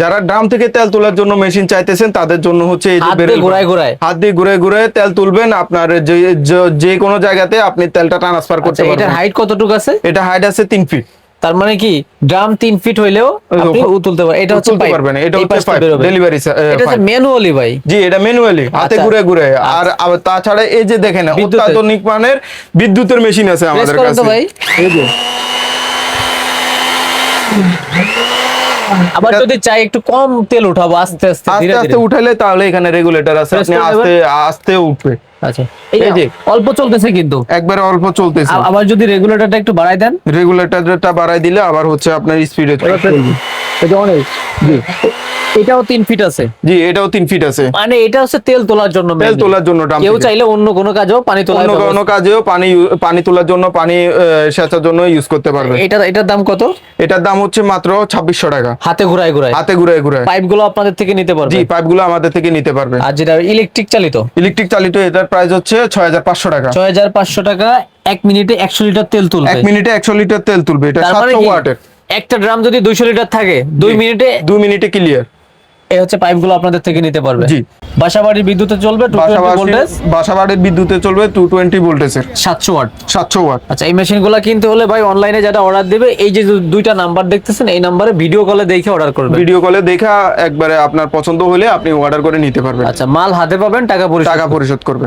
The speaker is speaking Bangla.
যারা ড্রাম থেকে তেল তোলার জন্য মেশিন চাইতেছেন তাদের জন্য হচ্ছে এই যে ঘুরায় ঘুরায়। হাত দিয়ে ঘুরে ঘুরে তেল তুলবেন আপনার যে কোনো জায়গাতে আপনি তেলটা ট্রান্সফার করতে আচ্ছা এটার পারবেন। হাইট কতটুকু আছে? এটা হাইট আছে তিন ফিট তার মানে কি ড্রাম তিন ফিট হইলেও আপনি তুলতে পারবেন। এটা হচ্ছে তুলতে pipe। পারবেন এটা হচ্ছে ডেলিভারি এটা হচ্ছে ম্যানুয়ালি ভাই। জি এটা ম্যানুয়ালি হাতে আচ্ছা। ঘুরে ঘুরে আর তাছাড়া এই যে দেখেন। অত্যাধুনিক মানের বিদ্যুতের মেশিন আছে আমাদের কাছে। ভাই। এই যে। আবার যদি চাই একটু কম তেল উঠাবো আস্তে আস্তে আস্তে ধীরে আস্তে উঠালে তাহলে এখানে রেগুলেটর আছে। আপনি আস্তে আস্তে উঠবে। আচ্ছা। এই যে। অল্প চলতেছে কিন্তু। একবারে অল্প চলতেছে। আবার যদি রেগুলেটরটা একটু বাড়াই দেন? রেগুলেটরটা বাড়াই দিলে আবার হচ্ছে আপনার স্পিডে এটা অনেক জি। এটাও তিন ফিট আছে। জি এটাও তিন ফিট আছে। মানে এটা হচ্ছে তেল তোলার জন্য তেল তোলার জন্য কেউ চাইলে অন্য কোনো কাজেও পানি তোলার অন্য কোনো কাজেও পানি পানি তোলার জন্য পানি সেচার জন্য ইউজ করতে পারবে। এটা এটার দাম কত? এটার দাম হচ্ছে মাত্র ছাব্বিশশো টাকা। হাতে ঘুরায় ঘুরায়। হাতে ঘুরে ঘুরে পাইপগুলো আপনাদের থেকে নিতে পারবে? জি পাইপগুলো আমাদের থেকে নিতে পারবে। আর যেটা ইলেকট্রিক চালিত? ইলেকট্রিক চালিত এটার প্রাইস হচ্ছে ছয় হাজার পাঁচশো টাকা। ছয় হাজার পাঁচশো টাকা এক মিনিটে একশো লিটার তেল তুলবে। এক মিনিটে একশো লিটার তেল তুলবে। এটা সাতশো ওয়াটের। একটা ড্রাম যদি দুইশো লিটার থাকে দুই মিনিটে দুই মিনিটে ক্লিয়ার এই হচ্ছে পাইপগুলো আপনাদের থেকে নিতে পারবে। জি। বাসা বাড়ির বিদ্যুতে চলবে ভোল্টেজ বাসা বাড়ির বিদ্যুতে চলবে টু টোয়েন্টি ভোল্টেজের সাতশো ওয়াট। সাতশো ওয়াট। আচ্ছা এই মেশিনগুলা কিনতে হলে ভাই অনলাইনে যারা অর্ডার দেবে এই যে দুইটা নাম্বার দেখতেছেন এই নাম্বারে ভিডিও কলে দেখে অর্ডার করবে। ভিডিও কলে দেখা একবারে আপনার পছন্দ হলে আপনি অর্ডার করে নিতে পারবেন। আচ্ছা মাল হাতে পাবেন টাকা পরিশোধ টাকা পরিশোধ করবেন।